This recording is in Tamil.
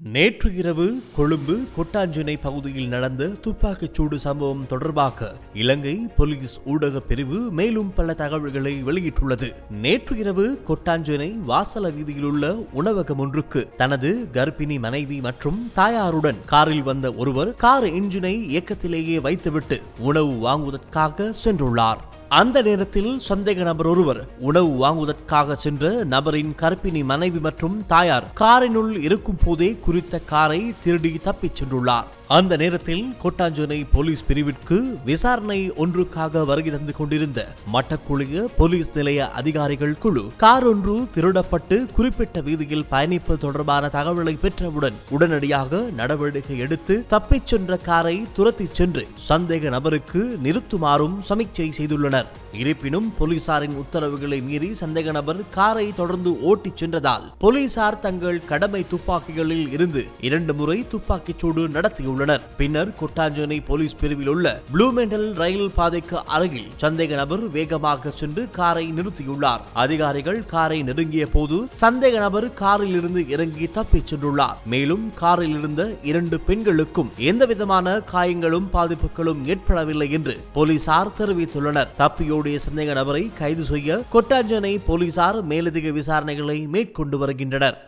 நேற்று இரவு கொழும்பு கொட்டாஞ்சினை பகுதியில் நடந்த துப்பாக்கிச் சூடு சம்பவம் தொடர்பாக இலங்கை போலீஸ் ஊடக பிரிவு மேலும் பல தகவல்களை வெளியிட்டுள்ளது. நேற்று இரவு கொட்டாஞ்சினை வாசல வீதியில் உள்ள உணவகம் ஒன்றுக்கு தனது கர்ப்பிணி மனைவி மற்றும் தாயாருடன் காரில் வந்த ஒருவர் கார் இன்ஜினை இயக்கத்திலேயே வைத்துவிட்டு உணவு வாங்குவதற்காக சென்றுள்ளார். அந்த நேரத்தில் சந்தேக நபர் ஒருவர் உணவு வாங்குவதற்காக சென்ற நபரின் கற்பிணி மனைவி மற்றும் தாயார் காரினுள் இருக்கும் போதே குறித்த காரை திருடி தப்பிச் சென்றுள்ளார். அந்த நேரத்தில் கொட்டாஞ்சோனை போலீஸ் பிரிவிற்கு விசாரணை ஒன்றுக்காக வருகை தந்து கொண்டிருந்த மட்டக்குழிய போலீஸ் நிலைய அதிகாரிகள் குழு கார் ஒன்று திருடப்பட்டு குறிப்பிட்ட வீதியில் பயணிப்பது தொடர்பான தகவலை பெற்றவுடன் உடனடியாக நடவடிக்கை எடுத்து தப்பிச் சென்ற காரை துரத்திச் சென்று சந்தேக நபருக்கு நிறுத்துமாறும் சமிச்சை செய்துள்ளனர். இருப்பினும் போலீசாரின் உத்தரவுகளை மீறி சந்தேக நபர் காரை தொடர்ந்து ஓட்டிச் சென்றதால் போலீசார் தங்கள் கடமை துப்பாக்கிகளில் இருந்து இரண்டு முறை துப்பாக்கிச் சூடு நடத்தியுள்ளனர். பின்னர் கொட்டாஞ்சோனை போலீஸ் பிரிவில் உள்ள ப்ளூமெண்டல் ரயில் பாதைக்கு அருகில் சந்தேக நபர் வேகமாக சென்று காரை நிறுத்தியுள்ளார். அதிகாரிகள் காரை நெருங்கிய போது சந்தேக நபர் காரில் இருந்து இறங்கி தப்பிச் சென்றுள்ளார். மேலும் காரில் இருந்த இரண்டு பெண்களுக்கும் எந்தவிதமான காயங்களும் பாதிப்புகளும் ஏற்படவில்லை என்று போலீசார் தெரிவித்துள்ளனர். தப்பியோடிய சந்தேக நபரை கைது செய்ய கொட்டாஞ்சனை போலீசார் மேலதிக விசாரணைகளை மேற்கொண்டு வருகின்றனர்.